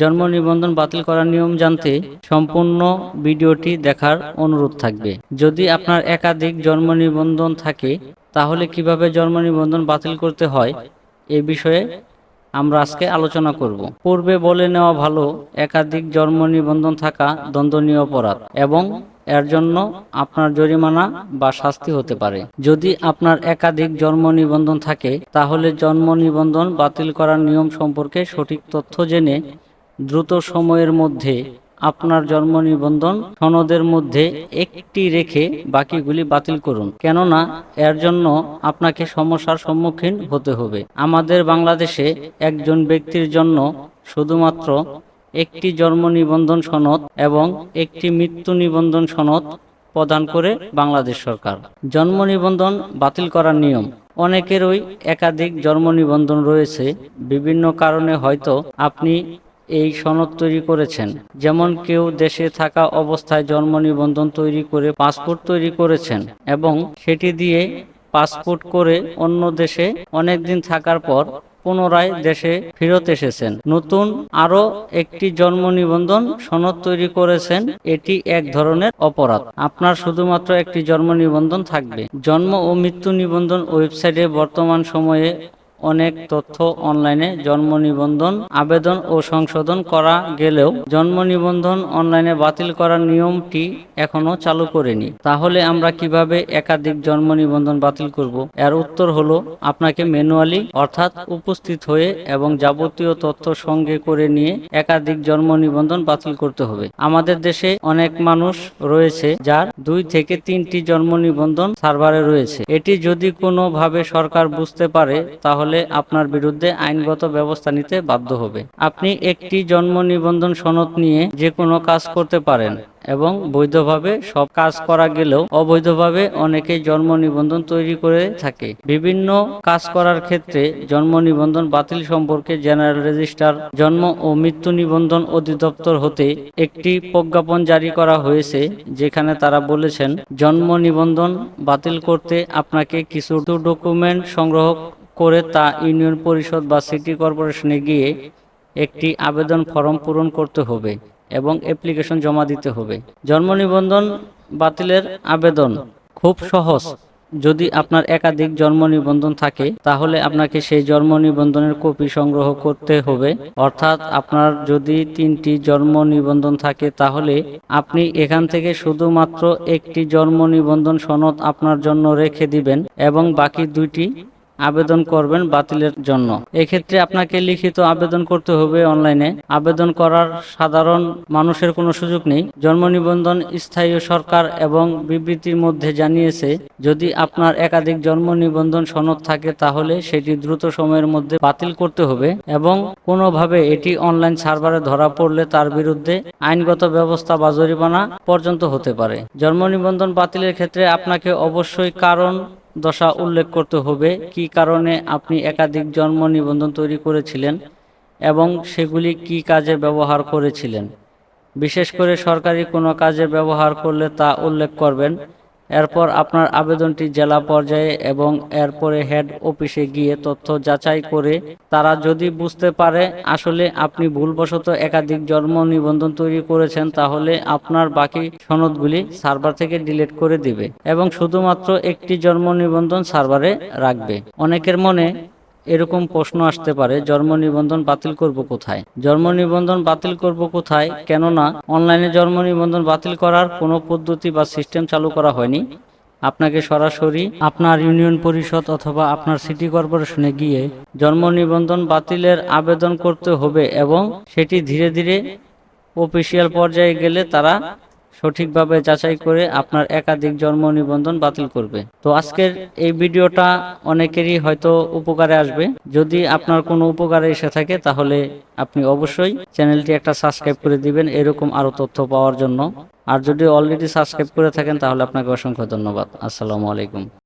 জন্ম নিবন্ধন বাতিল করার নিয়ম জানতে সম্পূর্ণ ভিডিওটি দেখার অনুরোধ থাকবে। যদি আপনার একাধিক জন্ম নিবন্ধন থাকে, তাহলে কীভাবে জন্ম নিবন্ধন বাতিল করতে হয়, এ বিষয়ে আমরা আজকে আলোচনা করব। পূর্বে বলে নেওয়া ভালো, একাধিক জন্ম নিবন্ধন থাকা দণ্ডনীয় অপরাধ এবং এর জন্য আপনার জরিমানা বা শাস্তি হতে পারে। যদি আপনার একাধিক জন্ম নিবন্ধন থাকে, তাহলে জন্ম নিবন্ধন বাতিল করার নিয়ম সম্পর্কে সঠিক তথ্য জেনে দ্রুত সময়ের মধ্যে আপনার জন্ম নিবন্ধন সনদের মধ্যে একটি রেখে বাকিগুলি বাতিল করুন। কেননা, এর জন্য আপনাকে সমস্যার সম্মুখীন হতে হবে। আমাদের বাংলাদেশে একজন ব্যক্তির জন্য শুধুমাত্র একটি জন্ম নিবন্ধন সনদ এবং একটি মৃত্যু নিবন্ধন সনদ প্রদান করে বাংলাদেশ সরকার। জন্ম নিবন্ধন বাতিল করার নিয়ম। অনেকেরই একাধিক জন্ম নিবন্ধন রয়েছে। বিভিন্ন কারণে হয়তো আপনি এই সনদ তৈরি করেছেন। যেমন কেউ দেশে থাকা অবস্থায় জন্ম নিবন্ধন তৈরি করে পাসপোর্ট তৈরি করেছেন এবং সেটি দিয়ে পাসপোর্ট করে অন্য দেশে অনেক দিন থাকার পর পুনরায় দেশে ফেরত এসেছেন। নতুন আরও একটি জন্ম নিবন্ধন সনদ তৈরি করেছেন। এটি এক ধরনের অপরাধ। আপনার শুধুমাত্র একটি জন্ম নিবন্ধন থাকবে। জন্ম ও মৃত্যু নিবন্ধন ওয়েবসাইটে বর্তমান সময়ে অনেক তথ্য অনলাইনে জন্ম নিবন্ধন, আবেদন ও সংশোধন করা গেলেও জন্ম নিবন্ধন অনলাইনে বাতিল করার নিয়মটি এখনও চালু করেনি। তাহলে আমরা কীভাবে একাধিক জন্ম নিবন্ধন বাতিল করব? এর উত্তর হলো, আপনাকে ম্যানুয়ালি অর্থাৎ উপস্থিত হয়ে এবং যাবতীয় তথ্য সঙ্গে করে নিয়ে একাধিক জন্ম নিবন্ধন বাতিল করতে হবে। আমাদের দেশে অনেক মানুষ রয়েছে যার দুই থেকে তিনটি জন্ম নিবন্ধন সার্ভারে রয়েছে। এটি যদি কোনোভাবে সরকার বুঝতে পারে, তাহলে আপনার বিরুদ্ধে আইনগত ব্যবস্থা নিতে বাধ্য হবে। আপনি একটি জন্ম নিবন্ধন সনদ নিয়ে যে কোনো কাজ করতে পারেন এবং বৈধভাবে সব কাজ করা গেলেও অবৈধভাবে অনেকেই জন্ম নিবন্ধন তৈরি করে থাকে। বিভিন্ন কাজ করার ক্ষেত্রে জন্ম নিবন্ধন বাতিল সম্পর্কে জেনারেল রেজিস্ট্রার জন্ম ও মৃত্যু নিবন্ধন অধিদপ্তর হতে একটি প্রজ্ঞাপন জারি করা হয়েছে, যেখানে তারা বলেছেন, জন্ম নিবন্ধন বাতিল করতে আপনাকে কিছু ডকুমেন্ট সংগ্রহ করে তা ইউনিয়ন পরিষদ বা সিটি কর্পোরেশনে গিয়ে একটি আবেদন ফর্ম পূরণ করতে হবে এবং অ্যাপ্লিকেশন জমা দিতে হবে। জন্ম নিবন্ধন বাতিলের আবেদন। খুব সহজ। যদি আপনার একাধিক জন্ম নিবন্ধন থাকে, তাহলে আপনাকে সেই জন্ম নিবন্ধনের কপি সংগ্রহ করতে হবে। অর্থাৎ আপনার যদি তিনটি জন্ম নিবন্ধন থাকে, তাহলে আপনি এখান থেকে শুধুমাত্র একটি জন্ম নিবন্ধন সনদ আপনার জন্য রেখে দিবেন এবং বাকি দুইটি আবেদন করবেন বাতিলের জন্য। এক্ষেত্রে আপনাকে লিখিত আবেদন করতে হবে অনলাইনে। আবেদন করার সাধারণ মানুষের কোনো সুযোগ নেই। জন্ম নিবন্ধন স্থায়ী সরকার এবং বিবৃতির মধ্যে জানিয়েছে যদি আপনার একাধিক জন্ম নিবন্ধন সনদ থাকে তাহলে সেটি দ্রুত সময়ের মধ্যে বাতিল করতে হবে এবং কোনোভাবে এটি অনলাইন সার্ভারে ধরা পড়লে তার বিরুদ্ধে আইনগত ব্যবস্থা বা জরিমানা পর্যন্ত হতে পারে। জন্ম নিবন্ধন বাতিলের ক্ষেত্রে আপনাকে অবশ্যই কারণ দশা উল্লেখ করতে হবে কি কারণে আপনি একাধিক জন্ম নিবন্ধন তৈরি করেছিলেন এবং সেগুলি কি কাজে ব্যবহার করেছিলেন। বিশেষ করে সরকারি কোনো কাজে ব্যবহার করলে তা উল্লেখ করবেন এরপর আপনার আবেদনটি জেলা পর্যায়ে এবং এরপরে হেড অফিসে গিয়ে তথ্য যাচাই করে তারা যদি বুঝতে পারে আসলে আপনি ভুলবশত একাধিক জন্ম নিবন্ধন তৈরি করেছেন, তাহলে আপনার বাকি সনদগুলি সার্ভার থেকে ডিলিট করে দিবে এবং শুধুমাত্র একটি জন্ম নিবন্ধন সার্ভারে রাখবে। অনেকের মনে এরকম প্রশ্ন আসতে পারে, জন্ম নিবন্ধন বাতিল করব কোথায়? জন্ম নিবন্ধন বাতিল করব কোথায়? কেননা, অনলাইনে জন্ম নিবন্ধন বাতিল করার কোনো পদ্ধতি বা সিস্টেম চালু করা হয়নি। আপনাকে সরাসরি আপনার ইউনিয়ন পরিষদ অথবা আপনার সিটি কর্পোরেশনে গিয়ে জন্ম নিবন্ধন বাতিলের আবেদন করতে হবে এবং সেটি ধীরে ধীরে অফিসিয়াল পর্যায়ে গেলে তারা সঠিকভাবে যাচাই করে আপনার একাধিক জন্ম নিবন্ধন বাতিল করবে। তো আজকের এই ভিডিওটা অনেকেরই হয়তো উপকারে আসবে। যদি আপনার কোনো উপকারে এসে থাকে, তাহলে আপনি অবশ্যই চ্যানেলটি একটা সাবস্ক্রাইব করে দিবেন এরকম আরও তথ্য পাওয়ার জন্য। আর যদি অলরেডি সাবস্ক্রাইব করে থাকেন, তাহলে আপনাকে অসংখ্য ধন্যবাদ। আসসালামু আলাইকুম।